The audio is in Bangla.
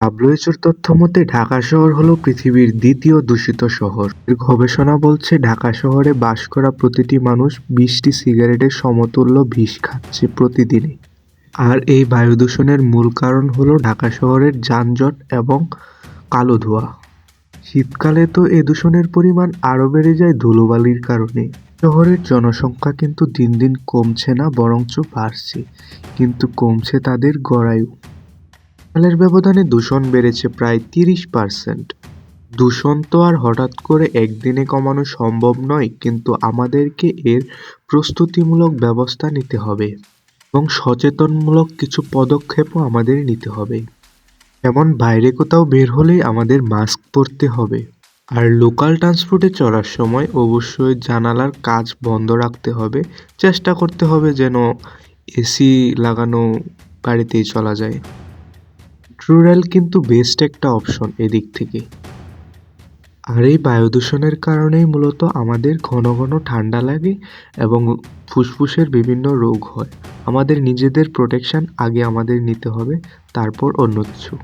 ডাব্লিউএইচওর তথ্য মতে, ঢাকা শহর হলো পৃথিবীর দ্বিতীয় দূষিত শহর। এর গবেষণা বলছে, ঢাকা শহরে বাস করা প্রতিটি মানুষ বিশটি সিগারেটের সমতুল্য বিষ খাচ্ছে প্রতিদিনই। আর এই বায়ু দূষণের মূল কারণ হলো ঢাকা শহরের যানজট এবং কালো ধোঁয়া। শীতকালে তো এ দূষণের পরিমাণ আরও বেড়ে যায় ধুলোবালির কারণে। শহরের জনসংখ্যা কিন্তু দিন দিন কমছে না, বরঞ্চ বাড়ছে। কিন্তু কমছে তাদের গড়ায়ু সালের ব্যবধানে দূষণ বেড়েছে প্রায় তিরিশ পার্সেন্ট। দূষণ তো আর হঠাৎ করে একদিনে কমানো সম্ভব নয়, কিন্তু আমাদেরকে এর প্রস্তুতিমূলক ব্যবস্থা নিতে হবে এবং সচেতনমূলক কিছু পদক্ষেপও আমাদের নিতে হবে। যেমন বাইরে কোথাও বের হলেই আমাদের মাস্ক পরতে হবে। আর লোকাল ট্রান্সপোর্টে চড়ার সময় অবশ্যই জানালার কাজ বন্ধ রাখতে হবে, চেষ্টা করতে হবে যেন এসি লাগানো গাড়িতেই চলা যায়। মেট্রো রেল কিন্তু বেস্ট একটা অপশন এদিক থেকে। আর এই বায়ু দূষণের কারণেই মূলত আমাদের ঘন ঘন ঠান্ডা লাগে এবং ফুসফুসের বিভিন্ন রোগ হয়। আমাদের নিজেদের প্রোটেকশান আগে আমাদের নিতে হবে, তারপর অন্য কিছু